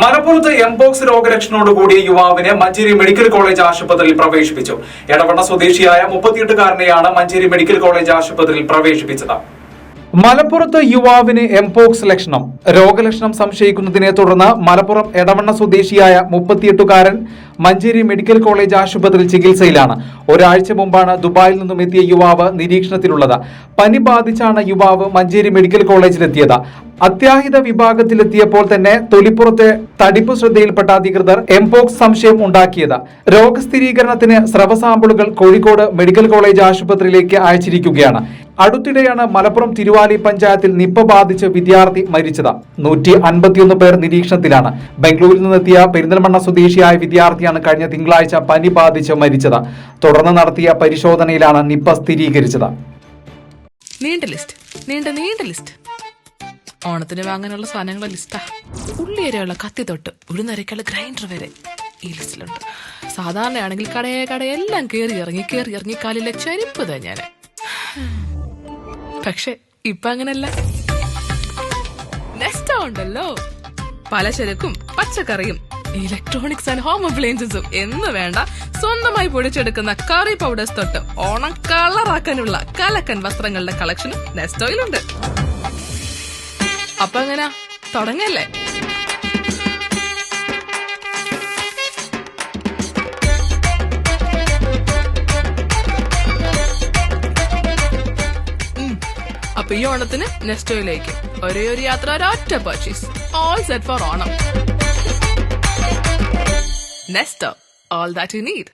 മലപ്പുറത്ത് എംപോക്സ് രോഗലക്ഷണോടുകൂടിയ യുവാവിനെ Manjeri medical college ആശുപത്രിയിൽ പ്രവേശിപ്പിച്ചു. എടവണ്ണ സ്വദേശിയായ മുപ്പത്തിയെട്ടുകാരനെയാണ് മഞ്ചേരി മെഡിക്കൽ കോളേജ് ആശുപത്രിയിൽ പ്രവേശിപ്പിച്ചത്. മലപ്പുറത്ത് യുവാവിന് എംപോക്സ് ലക്ഷണം. രോഗലക്ഷണം സംശയിക്കുന്നതിനെ തുടർന്ന് മലപ്പുറം എടവണ്ണ സ്വദേശിയായ മുപ്പത്തിയെട്ടുകാരൻ മഞ്ചേരി മെഡിക്കൽ കോളേജ് ആശുപത്രിയിൽ ചികിത്സയിലാണ്. ഒരാഴ്ച മുമ്പാണ് ദുബായിൽ നിന്നും എത്തിയ യുവാവ് നിരീക്ഷണത്തിലുള്ളത്. പനി ബാധിച്ചാണ് യുവാവ് മഞ്ചേരി മെഡിക്കൽ കോളേജിലെത്തിയത്. അത്യാഹിത വിഭാഗത്തിലെത്തിയപ്പോൾ തന്നെ തൊലിപ്പുറത്തെ തടിപ്പ് ശ്രദ്ധയിൽപ്പെട്ട അധികൃതർ എംപോക്സ് സംശയം ഉണ്ടാക്കിയത്. രോഗസ്ഥിരീകരണത്തിന് സ്രവ സാമ്പിളുകൾ കോഴിക്കോട് മെഡിക്കൽ കോളേജ് ആശുപത്രിയിലേക്ക് അയച്ചിരിക്കുകയാണ്. അടുത്തിടെയാണ് മലപ്പുറം തിരുവാലി പഞ്ചായത്തിൽ നിപ്പ ബാധിച്ച് വിദ്യാർത്ഥി മരിച്ചത്. നൂറ്റി അൻപത്തിയൊന്ന് പേർ നിരീക്ഷണത്തിലാണ്. ബംഗളൂരിൽ നിന്നെത്തിയ പെരിന്തൽമണ്ണ സ്വദേശിയായ വിദ്യാർത്ഥിയാണ് കഴിഞ്ഞ തിങ്കളാഴ്ച പനി ബാധിച്ച് മരിച്ചത്. തുടർന്ന് നടത്തിയ പരിശോധനയിലാണ് നിപ്പ സ്ഥിരീകരിച്ചത്. നീണ്ട ലിസ്റ്റ്. നീണ്ട നീണ്ട ലിസ്റ്റ്. ഓണത്തിന് വാങ്ങാനുള്ള സാധനങ്ങളുടെ ലിസ്റ്റാ. ഉള്ളി കത്തി തൊട്ട് ഉഴുന്നരയ്ക്കുള്ള ഗ്രൈൻഡർ വരെ ഈ ലിസ്റ്റിലുണ്ട്. സാധാരണയാണെങ്കിൽ കടയെ കടയെല്ലാം കയറി ഇറങ്ങി കയറി ഇറങ്ങി കാലിലെ ചരിപ്പ് ഞാൻ പക്ഷെ ഇപ്പൊ അങ്ങനല്ല. നെസ്റ്റ ഉണ്ടല്ലോ. പലചരക്കും പച്ചക്കറിയും ഇലക്ട്രോണിക്സ് ആൻഡ് ഹോം അപ്ലയൻസസും എന്ന് വേണ്ട സ്വന്തമായി പൊടിച്ചെടുക്കുന്ന കറി പൗഡേഴ്സ് തൊട്ട് ഓണം കളറാക്കാനുള്ള കലക്കൻ വസ്ത്രങ്ങളുടെ കളക്ഷനും നെസ്റ്റോയിലുണ്ട് അപ്പൊ അങ്ങനെ തുടങ്ങല്ലേ? അപ്പൊ ഈ ഓണത്തിന് നെസ്റ്റോയിലേക്ക് ഒരേ ഒരു യാത്ര ഒരൊറ്റ purchase all set for Onam. Nesto all that you need